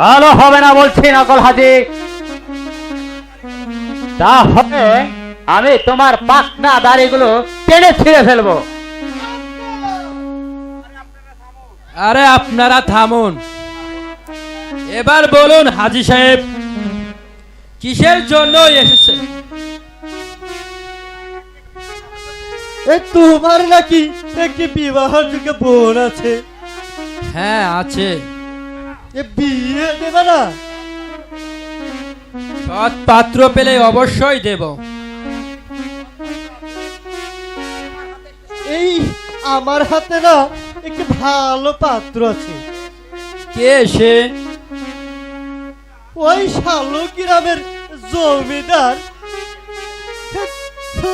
ভালো হবে না বলছি নকল হাজি। তাহলে আমি তোমার পাকনা দাড়িগুলো টেনে ছিঁড়ে ফেলব। আরে আপনারা থামুন। এবার বলুন হাজি সাহেব কিসের জন্য এসেছে? এ তোমার নাকি একটি বিবাহযোগ্য বোন আছে। হ্যাঁ আছে। এ বিয়ে দেবে না। সৎ পাত্র পেলে অবশ্যই দেব। এই আমার হাতে না একটি ভালো পাত্র আছে। কে সে? ওই শালু গ্রামের জমিদার।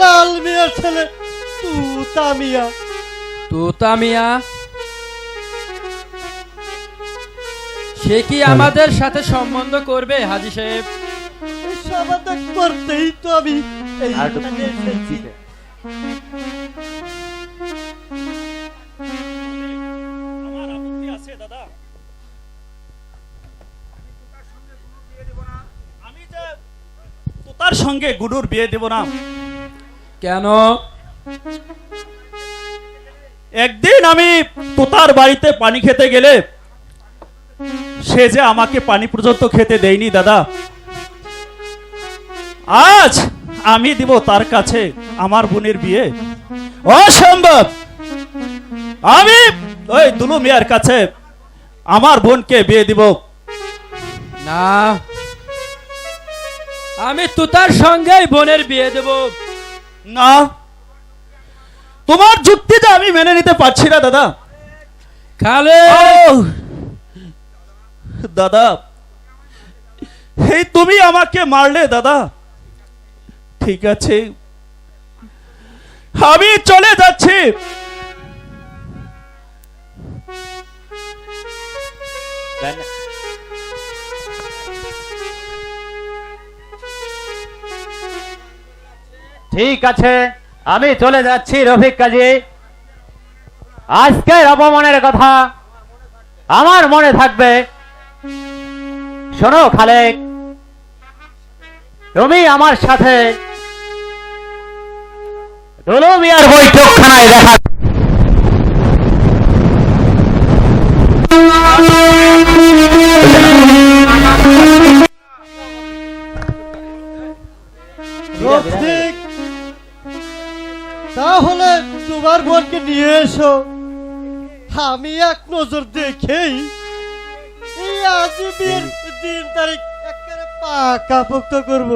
লাল মিয়ার ছেলে তুতা মিয়া সে কি আমাদের সাথে সম্বন্ধ করবে হাজি সাহেব? করতেই তো আমি তার সঙ্গে গুডুর বিয়ে দেব না। কেন? একদিন আমি তোতার বাড়িতে পানি খেতে গেলে সে যে আমাকে পানি পর্যন্ত খেতে দেয়নি দাদা। আজ আমি দিব তার কাছে আমার বোনের বিয়ে। অসম্ভব! আমি ওই দুলু মিয়ার কাছে আমার বোনকে বিয়ে দিব। না আমি তুতার সঙ্গেই বোনের বিয়ে দেব। না তোমার যুক্তিটা আমি মেনে নিতে পারছি না দাদা। খালে! দাদা। এই তুমি আমাকে মারলে, দাদা। ঠিক আছে। আমি চলে যাচ্ছি। ঠিক আছে, আমি চলে যাচ্ছি রফিক কাজী। আজকের অপমানের কথা আমার মনে থাকবে। শোনো, খালেক। তুমি আমার সাথে দুলু মিয়ার বৈঠকখানায় দেখা তাহলে তোমার বোনকে নিয়ে এসো। আমি এক নজর দেখেই আজ বিয়ের দিন তারিখ পাকা পোক্ত করব।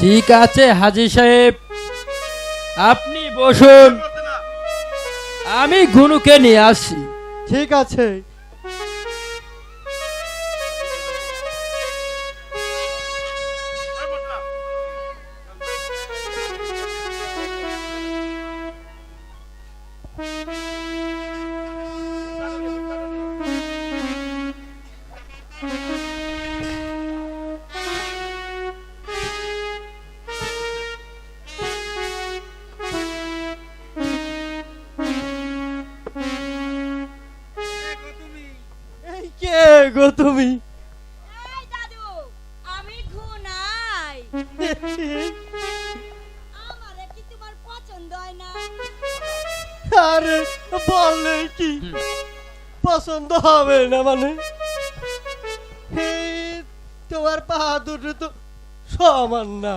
ঠিক আছে হাজি সাহেব। আপনি বসুন। আমি গুনুকে নিয়ে আসছি। ঠিক আছে। কে গো তুমি। এই দাদু আমি ঘুনাই আমার কি তোমার পছন্দ আরে বললে কি? পছন্দ হবে না মানে? তোমার পা দুটো তো সমান না।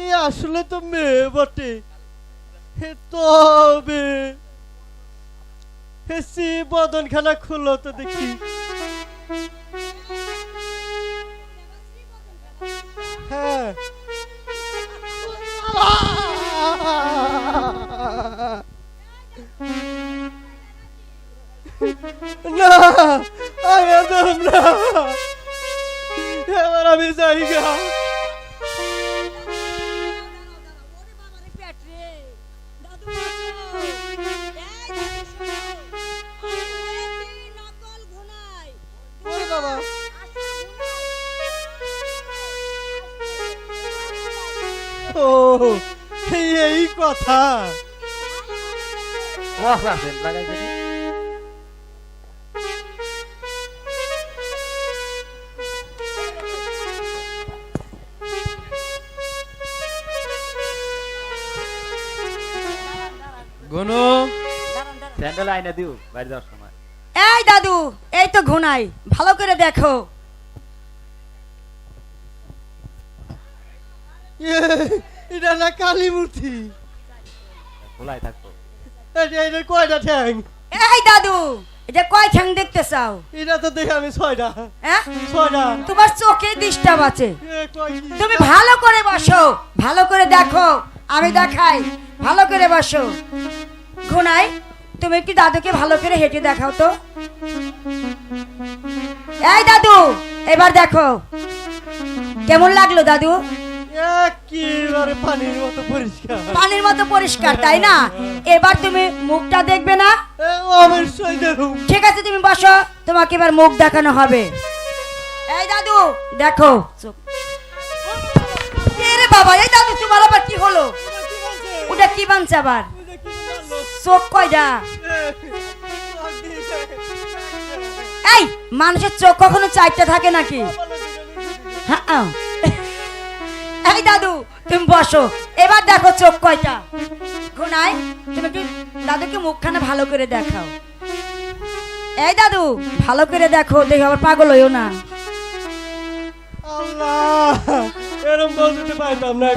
এই আসলে তো মেয়ে বটে। হে তবে হে সি বদনখানা খুললো তো দেখি। হ্যাঁ। না আমি যাই গা। গুনু স্যান্ডেল আইনা দিও বাইরে যাওয়ার সময়। এই দাদু এই তো ঘুনাই ভালো করে দেখো। এটা না কালী মূর্তি। খোলাই এটা কয়টা ঠ্যাং? এই দাদু এটা কয় ঠ্যাং দেখতে চাও? এটা তো দেখে আমি ছয়টা। হ্যাঁ? ছয়টা। তোমার চোখে ডিস্টার্ব আছে? তুমি ভালো করে বসো ভালো করে দেখো আমি দেখাই ভালো করে বসো। ঘুনাই তুমি কি দাদুকে ভালো করে হেঁটে দেখাও তো। এই দাদু এবার দেখো। কেমন লাগল দাদু? একেবারে পানির মতো পরিষ্কার। পানির মতো পরিষ্কার তাই না? এবার তুমি মুখটা দেখবে না? অবশ্যই দেখুন ঠিক আছে তুমি বসো। তোমাকে এবার মুখ দেখানো হবে। এই দাদু দেখো। চুপ। এ রে বাবা এই দাদু তোমার আবার কি হলো? ওটা কি বানছে আবার? চোখ কয়টা? এই মানুষের চোখ কখনো চারটা থাকে নাকি? হ্যাঁ। এই দাদু তুমি বসো। এবার দেখো চোখ কয়টা। গুনাই তুমি একটু দাদুকে মুখখানা ভালো করে দেখাও। এই দাদু ভালো করে দেখো দেখো আবার পাগল হইও না। আল্লাহ এরম বলতে পারতাম না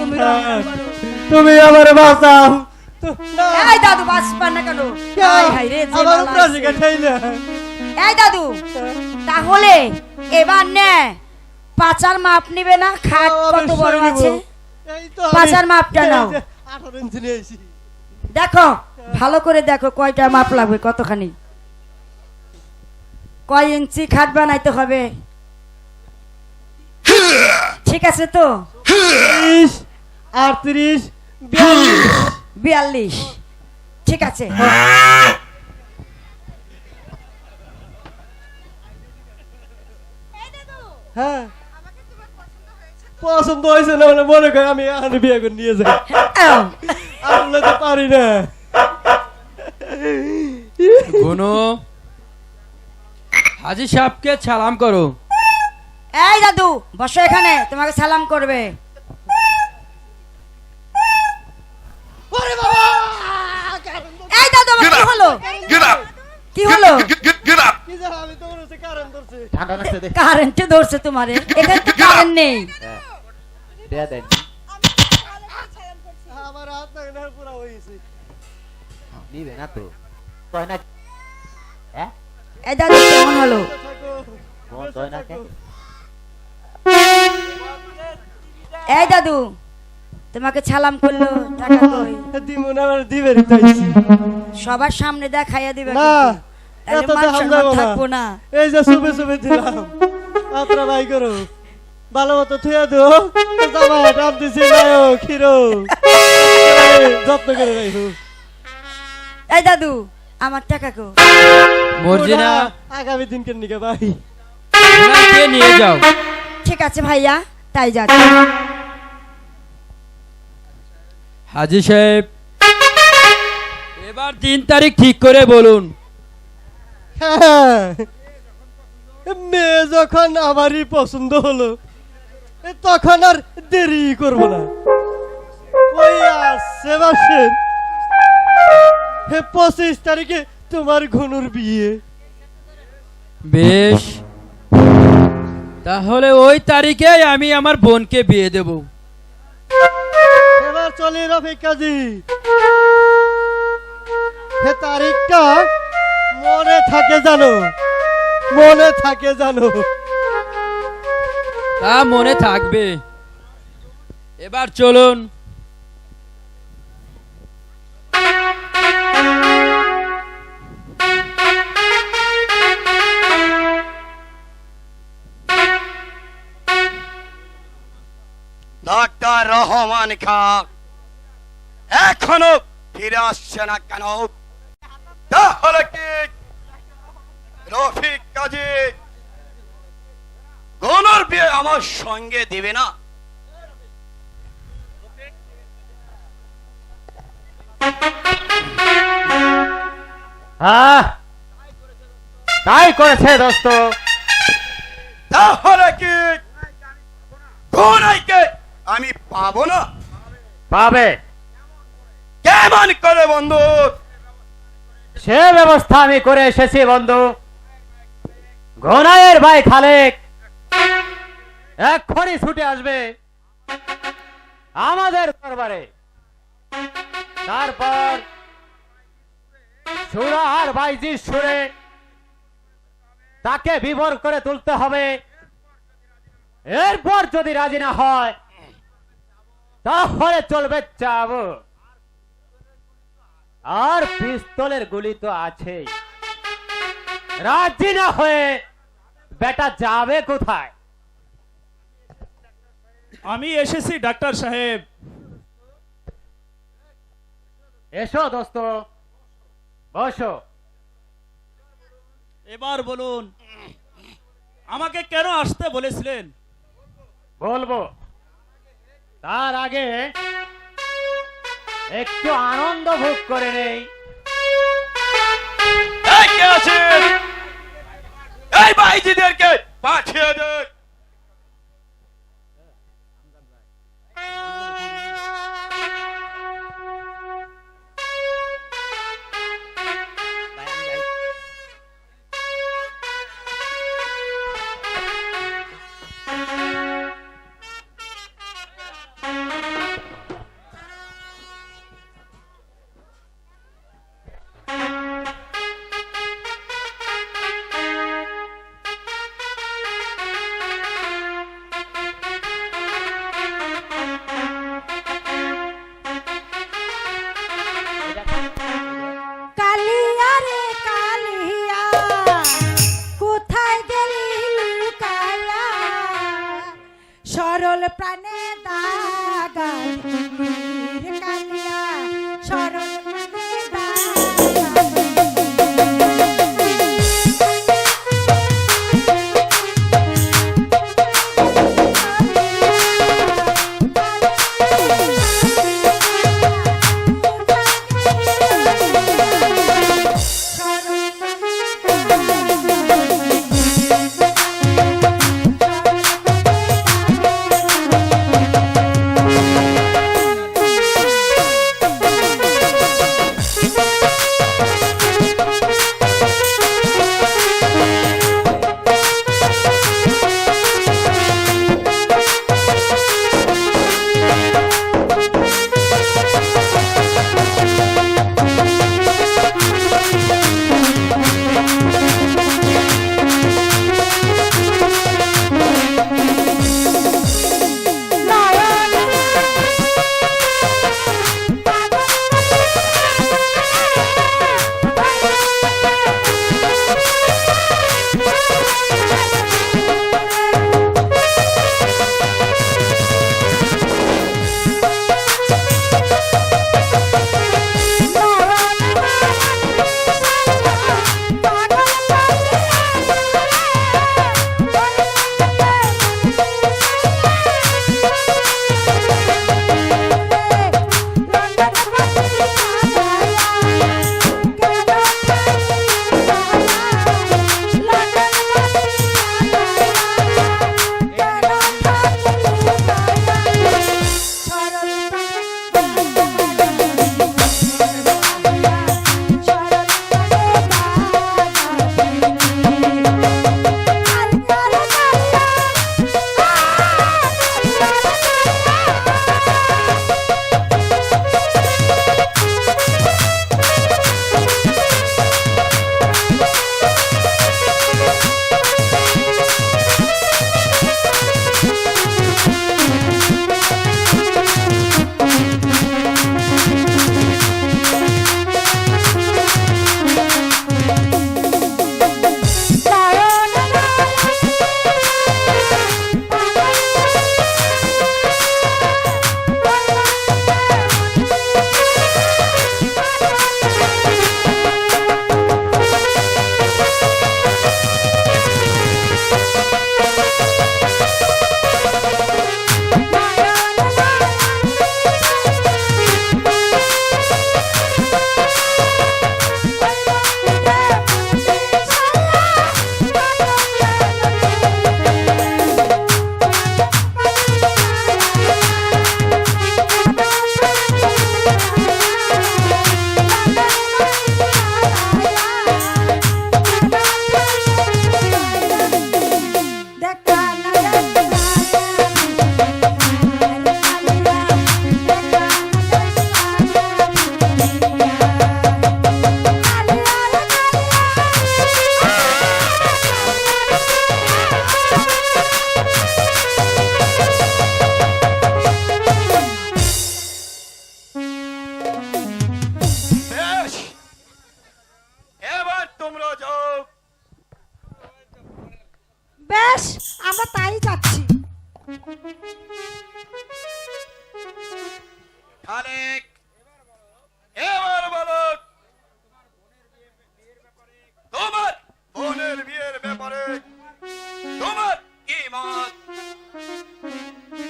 তুমি আমার বাঁচাও। এই দাদু না কেন? আমার উপরে। এই দাদু তাহলে এবার নে। পাচার মাপ নিবে না? খাট কত বড় আছে? পাঁচার মাপটা নাও। দেখো ভালো করে দেখো কয়টা মাপ লাগবে কতখানি? কয় ইঞ্চি খাট বানাইতে হবে? ঠিক আছে তো? ত্রিশ আটত্রিশ বিয়াল্লিশ। ঠিক আছে। হ্যাঁ। পছন্দ হয়েছে না মানে মনে করি আমি এখানে বিয়ে করে নিয়ে যাই। আসলে তো পারি না গুনু হাজি সাহেবকে সালাম করো। এই দাদু বসো এখানে তোমাকে সালাম করবে। এই দাদু আমার কি হলো? কি হলো? কারেন্টে ধরছে। তোমারে। এখানে তো কারেন্ট নেই। দেয়া দেন আমার হাত না না পুরা হয়ে গেছে। নিবে না তো। কয় না হ্যাঁ? এই দাদু কেমন হলো? থাকো। কয় না এই দাদু তোমাকে সালাম করল টাকা কই? দিমু না আমার দিবেরই সবার সামনে দেখাইয়া দিবে না এত দেখাম না এই যে শুভে শুভে দিলাম। আত্রা ভাই করো। ভালো মতো থুয়া দো। জামা টাপ দিছি খিরো যত্ন করে রাখো এই দাদু আমার টাকা কো। মর্জিনা। আগামী দিনকে নিকে ভাই? নিয়ে যাও। ঠিক আছে ভাইয়া তাই যাচ্ছি। হাজি সাহেব এবার তিন তারিখ ঠিক করে বলুন। হ্যাঁ। মেয়ে যখন আমারই পছন্দ হলো তখন আর দেরি করব না। ওই আসছে মাসের হে পঁচিশ তারিখে তোমার ঘনুর বিয়ে। বেশ। তাহলে ওই তারিখে আমি আমার বোনকে বিয়ে দেব। এবার চলে রফিক কাজী হে তারিখটা মনে থাকে জানো মনে থাকে জানো। তা মনে থাকবে। এবার চলুন। ডাক্তার রহমান খা এখনও ফিরে আসছে না কেন? তাহলে কি? রফিক কাজী গনর বিয়ে আমার সঙ্গে দিবে না। তাই করেছে দোস্ত। তাহলে কি আমি পাবো না? পাবে। কেমন করে বন্ধু? সে ব্যবস্থা আমি করে এসেছি বন্ধু। ঘনায়ের ভাই খালেক। এক্ষুনি ছুটে আসবে আমাদের দরবারে। তারপর সুরাহার বাইজি সুরে তাকে বিভোর করে তুলতে হবে। এরপর যদি রাজি না হয়, তাহলে চলবে চাবো। আর পিস্তলের গুলি তো আছেই। রাজি না হয়ে বেটা যাবে কোথায়? আমি এসেছি ডাক্তার সাহেব। এসো দোস্ত। বসো। এবার বলুন আমাকে কেন আসতে বলেছিলেন? বলব। তার আগে একটু আনন্দ ভোগ করে নেই। এই কে আছে এই বাইজিদেরকে পাঠিয়ে দে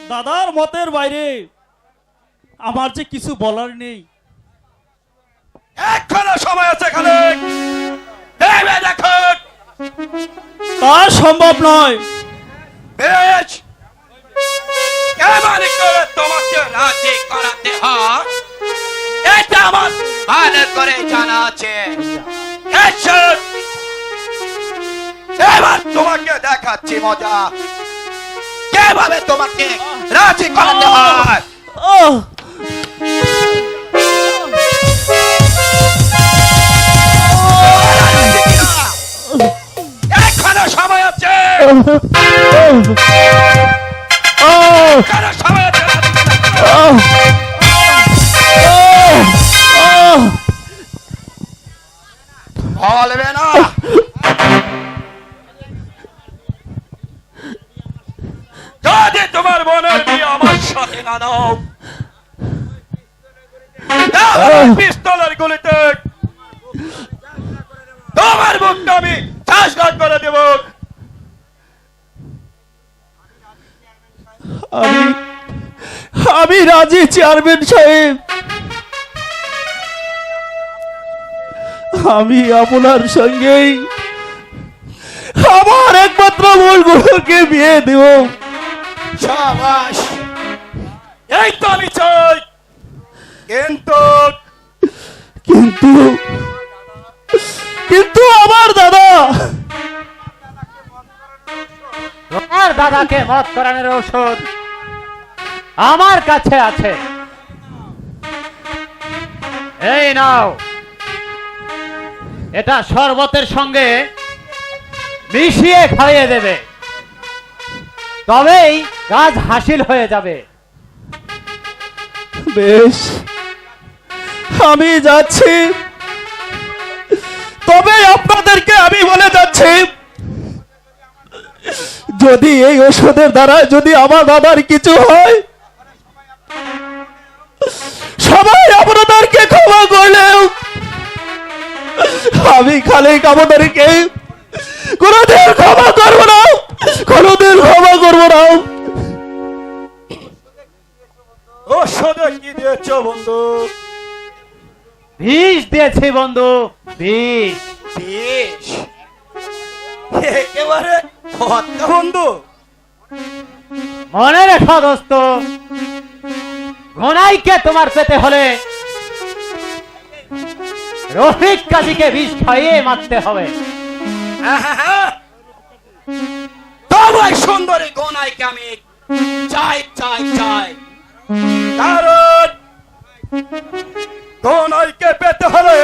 দাদার মতের বাইরে আমার যে কিছু বলার নেই। এখনও সময় আছে দেখো। তা সম্ভব নয়। বেশ। কেমন করে তোমাকে রাজি করাতে হয়। এটা আমার ভালো করে জানা আছে। এবার তোমাকে দেখাচ্ছি মজা। কীভাবে তোমাকে রাজি করাতে হয়। এখনও সময় আছে। সময় আছে। শ্বাসঘাত করে দেব আমি আমি রাজি চেয়ারম্যান সাহেব। আমি আপনার সঙ্গেই আমার একমাত্র বোনগুলোকে বিয়ে দেব। সাবাস। এই তো আমি চাই কিন্তু কিন্তু কিন্তু আমার দাদা। আমার দাদাকে মত করানোর ঔষধ আমার কাছে আছে। এই নাও। এটা শরবতের সঙ্গে মিশিয়ে খাইয়ে দেবে। তবেই কাজ হাসিল হয়ে যাবে। বেশ আমি যাচ্ছি। তবে আপনাদেরকে আমি বলে যাচ্ছি, যদি এই ওষুধের দ্বারা যদি আমার দাদার কিছু হয়, সবাই আপনাদেরকে ক্ষমা করলেও আমি খালি আপনাদেরকে কোনোদিন ক্ষমা করব না, কোনোদিন ক্ষমা করব না। ওষুধে কি দিয়েছ বন্ধু? বিষ দিয়েছি বন্ধু বিষ। বেশ একেবারে বন্ধু। মনে রেখো দোস্ত ঘনাইকে তোমার পেতে হলে রফিক কাজীকে বিষ খাইয়ে মারতে হবে। তোমার সুন্দরী গোনাইকে আমি চাই চাই চাই। কারণ গোনাইকে পেতে হলে